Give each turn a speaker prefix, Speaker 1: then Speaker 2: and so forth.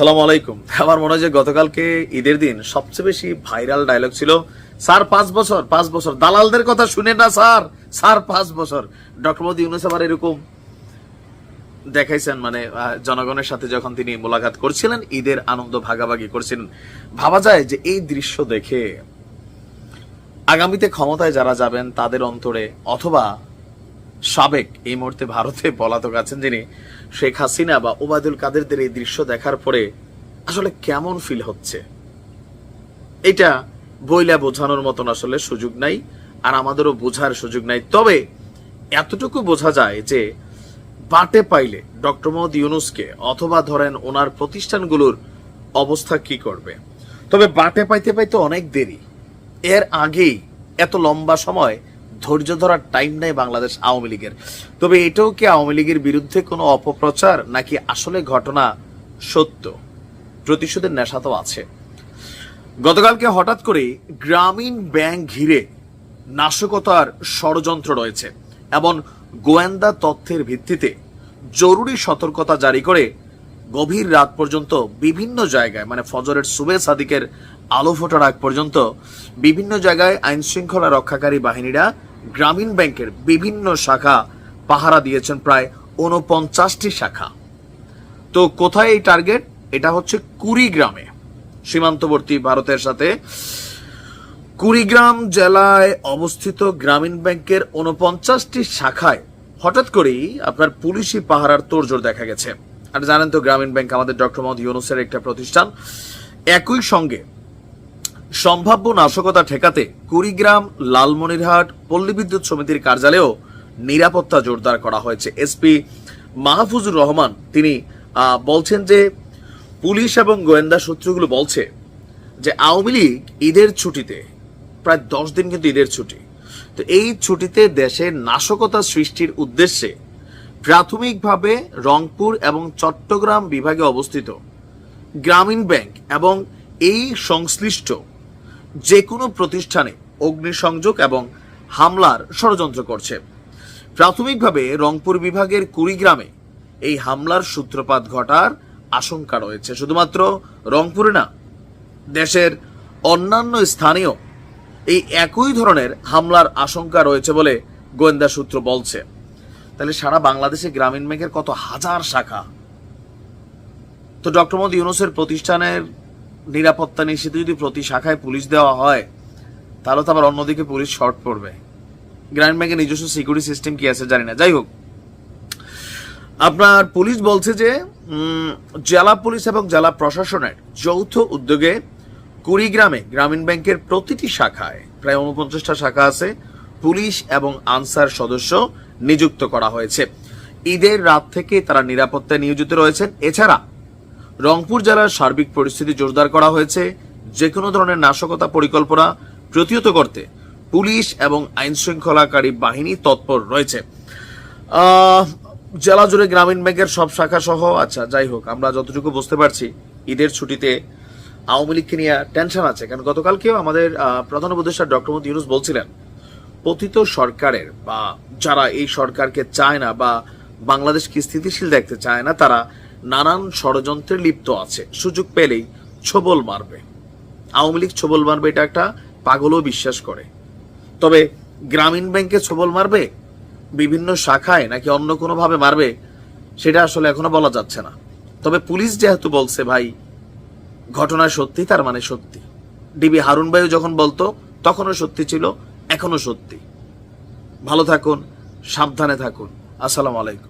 Speaker 1: সালাম আলাইকুম। আমার মনে হয় যে গতকালকে ঈদের দিন সবচেয়ে বেশি ভাইরাল ডায়লগ ছিল, স্যার, পাঁচ বছর পাঁচ বছর। দালালদের কথা শুনে না, স্যার স্যার, পাঁচ বছর। ডক্টর মোদী ইউনুস আবার এরকম দেখাইছেন মানে জনগণের সাথে যখন তিনি মোলাকাত করছিলেন, ঈদের আনন্দ ভাগাভাগি করছিলেন। ভাবা যায় যে এই দৃশ্য দেখে আগামীতে ক্ষমতায় যারা যাবেন, তাদের অন্তরে অথবা সাবেক এই মুহূর্তে ভারতে পলাতক আছেন যিনি শেখ হাসিনা বা ওবায়দুল কাদেরদের এই দৃশ্য দেখার পরে আসলে কেমন ফিল হচ্ছে? এটা বইলা বোঝানোর মতন আসলে সুযোগ নাই আর আমাদেরও বোঝার সুযোগ নাই। তবে এতটুকু বোঝা যায় যে বাটে পাইলে ডক্টর মোহাম্মদ ইউনুসকে অথবা ধরেন ওনার প্রতিষ্ঠানগুলোর অবস্থা কি করবে? তবে বাটে পাইতে পাইতে অনেক দেরি। এর আগেই এত লম্বা সময় ধৈর্য ধরার টাইম নাই বাংলাদেশ আওয়ামী লীগের। তবে এটাও কি আওয়ামী লীগের বিরুদ্ধে কোনো অপপ্রচার, নাকি আসলে ঘটনা সত্য? প্রতিশোধের নেশা তো আছে। গতকালকে হঠাৎ করে গ্রামীণ ব্যাংক ঘিরে নাশকতার ষড়যন্ত্র রয়েছে এবং গোয়েন্দা তথ্যের ভিত্তিতে জরুরি সতর্কতা জারি করে গভীর রাত পর্যন্ত বিভিন্ন জায়গায় মানে ফজরের সুবে সাদিকের আলো ফোটার আগ পর্যন্ত বিভিন্ন জায়গায় আইনশৃঙ্খলা রক্ষাকারী বাহিনীরা গ্রামীণ ব্যাংকের বিভিন্ন শাখা পাহারা দিয়েছেন প্রায় উনপঞ্চাশটি শাখা। তো কোথায় এই টার্গেট? এটা হচ্ছে কুড়িগ্রামে। সীমান্তবর্তী ভারতের সাথে কুড়িগ্রাম জেলায় অবস্থিত গ্রামীণ ব্যাংকের উনপঞ্চাশটি শাখায় হঠাৎ করেই আপনার পুলিশি পাহারার তোড়জোড় দেখা গেছে। আর জানেন তো, গ্রামীণ ব্যাংক আমাদের ডক্টর মোহাম্মদ ইউনুসের একটা প্রতিষ্ঠান। একই সঙ্গে সম্ভাব্য নাশকতা ঠেকাতে কুড়িগ্রাম, লালমনিরহাট, পল্লী বিদ্যুৎ সমিতির কার্যালয়েও নিরাপত্তা জোরদার করা হয়েছে। এসপি মাহফুজুর রহমান তিনি বলছেন যে পুলিশ এবং গোয়েন্দা সূত্রগুলো বলছে যে আওয়ামী লীগ ঈদের ছুটিতে, প্রায় দশ দিন কিন্তু ঈদের ছুটি, তো এই ছুটিতে দেশে নাশকতা সৃষ্টির উদ্দেশ্যে প্রাথমিকভাবে রংপুর এবং চট্টগ্রাম বিভাগে অবস্থিত গ্রামীণ ব্যাংক এবং এই সংশ্লিষ্ট যে কোনো প্রতিষ্ঠানে অগ্নিসংযোগ এবং হামলার ষড়যন্ত্র করছে। প্রাথমিকভাবে রংপুর বিভাগের কুড়িগ্রামে এই হামলার সূত্রপাত ঘটার আশঙ্কা রয়েছে। শুধুমাত্র রংপুরে না, দেশের অন্যান্য স্থানেও এই একই ধরনের হামলার আশঙ্কা রয়েছে বলে গোয়েন্দা সূত্র বলছে। তাহলে সারা বাংলাদেশে গ্রামীণ ব্যাংকের কত হাজার শাখা? তো ডক্টর মোদী ইউনুসের প্রতিষ্ঠানের নিরাপত্তা নিশ্চিত যদি প্রতি শাখায় পুলিশ দেওয়া হয়, তাহলে তো আবার অন্যদিকে পুলিশ শর্ট পড়বে। গ্রামীণ ব্যাংকের নিজস্ব সিকিউরিটি সিস্টেম কি আছে জানি না। যাই হোক, আপনার পুলিশ বলছে যে জেলা পুলিশ এবং জেলা প্রশাসনের যৌথ উদ্যোগে কুড়িগ্রামে গ্রামীণ ব্যাংকের প্রতিটি শাখায়, প্রায় উনপঞ্চাশটা শাখা আছে, পুলিশ এবং আনসার সদস্য নিযুক্ত করা হয়েছে। ঈদের রাত থেকে তারা নিরাপত্তায় নিয়োজিত রয়েছেন। এছাড়া রংপুর জেলার সার্বিক পরিস্থিতি জোরদার করা হয়েছে। যে কোনো ধরনের নাশকতা পরিকল্পনা প্রতিহত করতে পুলিশ এবং আইন শৃঙ্খলাকারী বাহিনী তৎপর রয়েছে। জেলা জুড়ে গ্রামীণ ব্যাংকের সব শাখা সহ আচ্ছা যাই হোক, আমরা যতটুকু বুঝতে পারছি, ঈদের ছুটিতে আওয়ামী লীগকে নিয়ে টেনশন আছে। কারণ গতকালকেও আমাদের প্রধান উপদেষ্টা ডক্টর মোদী ইউনুস বলছিলেন, পতিত সরকারের বা যারা এই সরকারকে চায় না বা বাংলাদেশকে স্থিতিশীল দেখতে চায় না, তারা নানান ষড়যন্ত্রে লিপ্ত আছে। সুযোগ পেলেই ছবল মারবে। আওয়ামী লীগ ছবল মারবে এটা একটা পাগলও বিশ্বাস করে। তবে গ্রামীণ ব্যাংকে ছবল মারবে? বিভিন্ন শাখায় নাকি অন্য কোনো ভাবে মারবে? সেটা আসলে এখনও বলা যাচ্ছে না। তবে পুলিশ যেহেতু বলছে, ভাই, ঘটনা সত্যি, তার মানে সত্যি। ডিবি হারুন ভাইও যখন বলতো, তখনও সত্যি ছিল এখনও সত্যি। ভালো থাকুন, সাবধানে থাকুন। আসসালামু আলাইকুম।